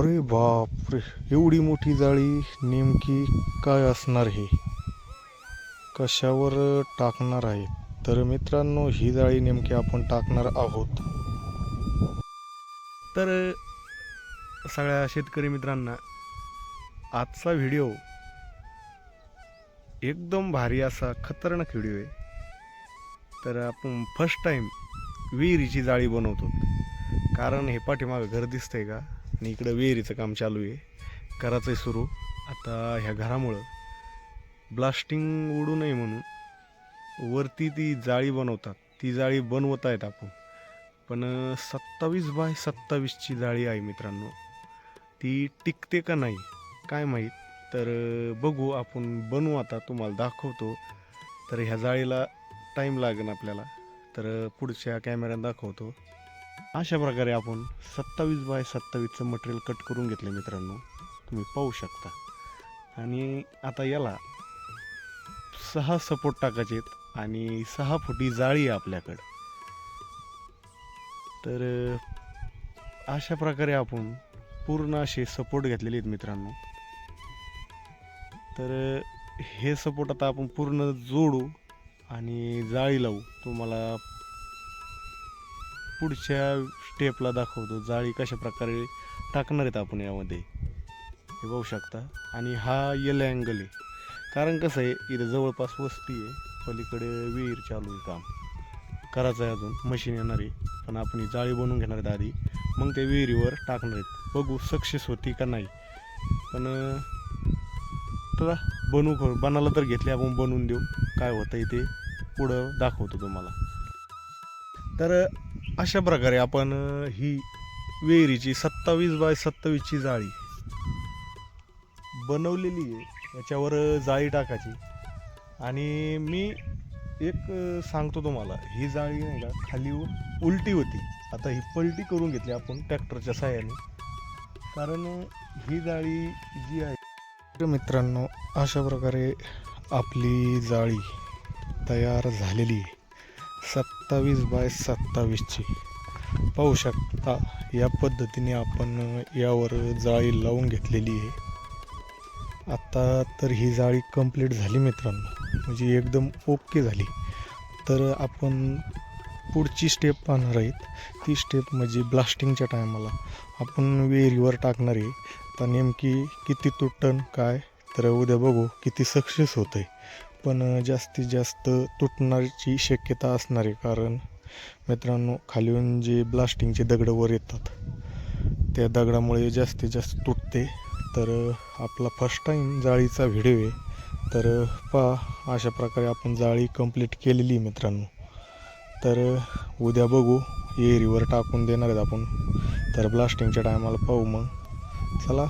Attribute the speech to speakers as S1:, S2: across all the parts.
S1: अरे बापरे एवढी मोठी जाळी नेमकी काय असणार हे? कशावर टाकणार आहे? तर मित्रांनो ही जाळी नेमकी आपण टाकणार आहोत.
S2: तर सगळ्या शेतकरी मित्रांना आजचा व्हिडिओ एकदम भारी असा खतरनाक व्हिडिओ आहे. तर आपण फर्स्ट टाईम विहिरीची जाळी बनवतो. कारण हे पाठीमागं घर दिसतंय का? आणि इकडं विहिरीचं काम चालू आहे. करायचं आहे सुरू. आता ह्या घरामुळं ब्लास्टिंग उडू नये म्हणून वरती ती जाळी बनवतात. ती जाळी बनवत आहेत आपण. पण सत्तावीस बाय सत्तावीसची जाळी आहे मित्रांनो. ती टिकते का नाही? काय माहीत? तर बघू आपण बनवू आता. तुम्हाला दाखवतो. तर ह्या जाळीला टाईम लागेल आपल्याला. तर पुढच्या कॅमेऱ्यात दाखवतो. अशा प्रकारे आपण सत्तावीस बाय सत्तावीसचं मटेरियल कट करून घेतलं मित्रांनो. तुम्ही पाहू शकता. आणि आता याला सहा सपोर्ट टाकायचे आहेत आणि सहा फुटी जाळी आहे आपल्याकडं. तर अशा प्रकारे आपण पूर्ण असे सपोर्ट घेतलेले आहेत मित्रांनो. तर हे सपोर्ट आता आपण पूर्ण जोडू आणि जाळी लावू. तुम्हाला पुढच्या स्टेपला दाखवतो. जाळी कशा प्रकारे टाकणार आहेत आपण यामध्ये? हे बघू शकता. आणि हा येल अँगल आहे. कारण कसं आहे इथं जवळपास वस्ती आहे. पलीकडे विहीर चालू आहे काम. करायचं आहे अजून. मशीन येणार आहे. पण आपण ही जाळी बनवून घेणार आहेत आधी. मग ते विहिरीवर टाकणार आहेत. बघू सक्सेस होती का नाही. पण अं, बनवू खरं बनायला तर घेतले आपण बनवून देऊ. काय होतं आहे ते पुढं दाखवतो तुम्हाला. तर अशा प्रकारे आपण ही विहिरीची सत्तावीस बाय सत्तावीसची जाळी बनवलेली आहे. याच्यावर जाळी टाकायची. आणि मी एक सांगतो तुम्हाला ही जाळी नाही का खाली उलटी होती. आता ही पलटी करून घेतली आपण ट्रॅक्टरच्या साह्याने कारण ही जाळी जी आहे
S1: मित्रांनो अशा प्रकारे आपली जाळी तयार झालेली आहे. सत्तावीस बाय सत्तावीसची पाहू शकता या पद्धतीने आपण यावर जाळी लावून घेतलेली आहे. आत्ता तर ही जाळी कंप्लीट झाली मित्रांनो. म्हणजे एकदम ओके झाली. तर आपण पुढची स्टेप पाहणार आहेत. ती स्टेप म्हणजे ब्लास्टिंगच्या टायमाला आपण विहिरीवर टाकणार आहे. तर नेमकी किती तुटन काय? तर उद्या बघू किती सक्सेस होत आहे पण जास्तीत जास्त तुटण्याची शक्यता असणार आहे कारण मित्रांनो खालीहून जे ब्लास्टिंगचे दगडं वर येतात त्या दगडामुळे जास्तीत जास्त तुटते. तर आपला फर्स्ट टाईम जाळीचा व्हिडिओ आहे. तर पहा अशा प्रकारे आपण जाळी कंप्लीट केलेली आहे मित्रांनो. तर उद्या बघू एरीवर टाकून देणार आहेत आपण. तर ब्लास्टिंगच्या टायमाला पाहू मग. चला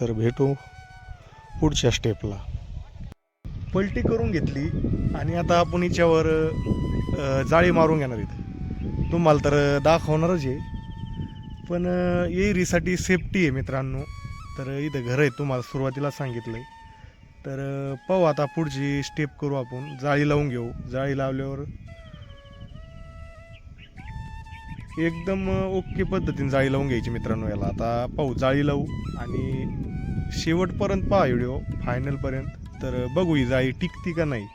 S1: तर भेटू पुढच्या स्टेपला
S2: पलटी करून घेतली आणि आता आपण हिच्यावर जाळी मारून घेणार इथं तुम्हाला तर दाखवणारच आहे. पण एरीसाठी सेफ्टी आहे मित्रांनो. तर इथं घर आहे तुम्हाला सुरुवातीला सांगितलं आहे तर पाहू आता पुढची स्टेप करू आपण. जाळी लावून घेऊ. जाळी लावल्यावर एकदम ओके पद्धतीने जाळी लावून घ्यायची मित्रांनो याला. आता पाहू जाळी लावू आणि शेवटपर्यंत पहा व्हिडिओ फायनलपर्यंत तर बघू ही जाळी टिकती का नाही.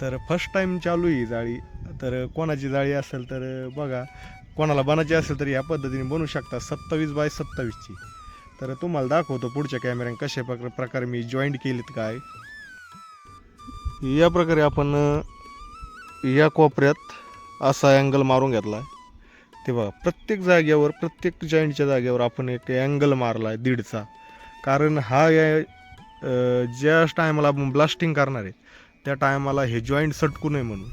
S2: तर फर्स्ट टाईम चालू आहे ही जाळी. तर कोणाची जाळी असेल तर बघा. कोणाला बनायची असेल तर या पद्धतीने बनवू शकता सत्तावीस बाय सत्तावीसची. तर तुम्हाला दाखवतो पुढच्या कॅमेऱ्यानं कशा प्रकार प्रकारे मी जॉईंट केलीत काय. या प्रकारे आपण या कोपऱ्यात असा अँगल मारून घेतला आहे ते बघा प्रत्येक जागेवर प्रत्येक जॉईंटच्या जागेवर आपण एक अँगल मारला आहे दीडचा. कारण हा या ज्या टायमाला आपण ब्लास्टिंग करणार आहे त्या टायमाला हे जॉईंट सटकू नये म्हणून.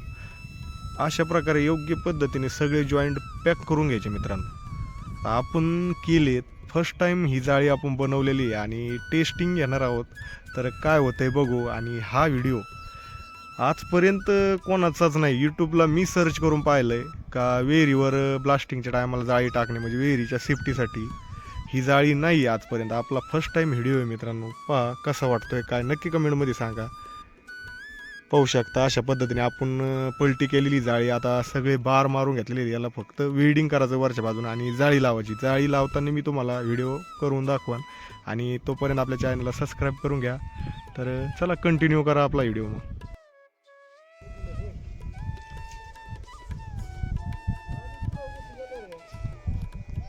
S2: अशा प्रकारे योग्य पद्धतीने सगळे जॉईंट पॅक करून घ्यायचे मित्रांनो. आपण केलेत फर्स्ट टाईम ही जाळी आपण बनवलेली आहे आणि टेस्टिंग घेणार आहोत. तर काय होतं आहे बघू आणि हा व्हिडिओ आजपर्यंत कोणाचाच नाही यूट्यूबला मी सर्च करून पाहिलं आहे का विहिरीवर ब्लास्टिंगच्या टायमाला जाळी टाकणे म्हणजे विहिरीच्या सेफ्टीसाठी ही जाळी नाही आहे आजपर्यंत. आपला फर्स्ट टाईम व्हिडिओ आहे मित्रांनो. पहा कसा वाटतोय काय? नक्की कमेंटमध्ये सांगा. पाहू शकता अशा पद्धतीने आपण पलटी केलेली जाळी आता सगळे बार मारून घेतलेले याला फक्त वेल्डिंग करायचं वरच्या बाजून आणि जाळी लावायची. जाळी लावताना मी तुम्हाला व्हिडिओ करून दाखवान. आणि तोपर्यंत आपल्या चॅनलला सबस्क्राईब करून घ्या. तर चला कंटिन्यू करा आपला व्हिडिओ मग.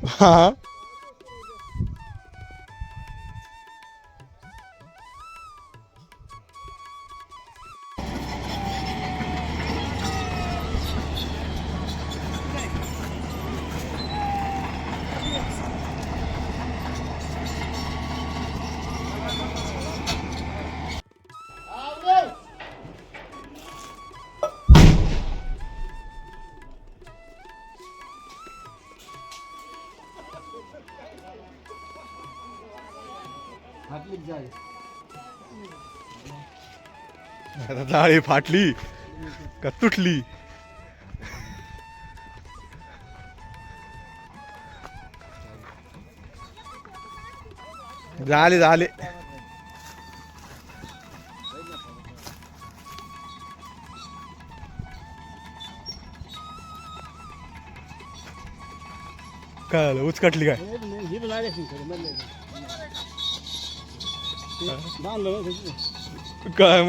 S2: हा. जाळी फाटली का तुटली? झाले झाले. काय? झालं उचकटली काय काय